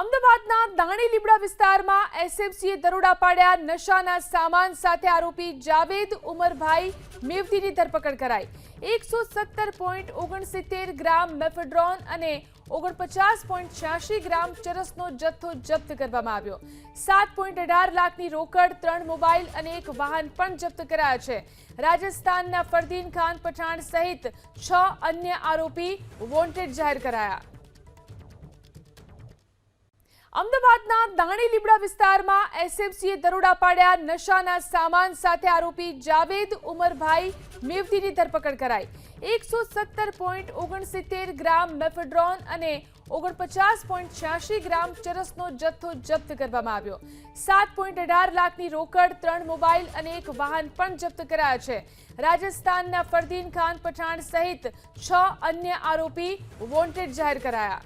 અમદાવાદના દાણી લીબડા વિસ્તારમાં એસએફસીએ દરોડા પાડ્યા નશાના સામાન સાથે આરોપી જાવેદ ઉમરભાઈ મેવતીની ધરપકડ કરાઈ. એકસો સત્તર પોઈન્ટ ઓગણસિત્તેર ગ્રામ મેફેડ્રોન અને ઓગણપચાસ પોઈન્ટ છ્યાસી ગ્રામ ચરસનો જથ્થો જપ્ત કરવામાં આવ્યો. સાત પોઈન્ટ અઢાર લાખની રોકડ, ત્રણ મોબાઈલ અને એક વાહન પણ જપ્ત કરાયા છે. રાજસ્થાનના ફરદીન ખાન પઠાણ સહિત છ અન્ય આરોપી વોન્ટેડ જાહેર કરાયા. અમદાવાદના દાણી લીબડા વિસ્તારમાં એસએફસીએ દરોડા પાડ્યા નશાના સામાન સાથે આરોપી જાવેદ ઉમરભાઈ મેવતીની ધરપકડ કરાઈ. એકસો સત્તર પોઈન્ટ ઓગણસિત્તેર ગ્રામ મેફેડ્રોન અને ઓગણપચાસ પોઈન્ટ છ્યાસી ગ્રામ ચરસનો જથ્થો જપ્ત કરવામાં આવ્યો. સાત પોઈન્ટ અઢાર લાખની રોકડ, ત્રણ મોબાઈલ અને એક વાહન પણ જપ્ત કરાયા છે. રાજસ્થાનના ફરદીન ખાન પઠાણ સહિત છ અન્ય આરોપી વોન્ટેડ જાહેર કરાયા.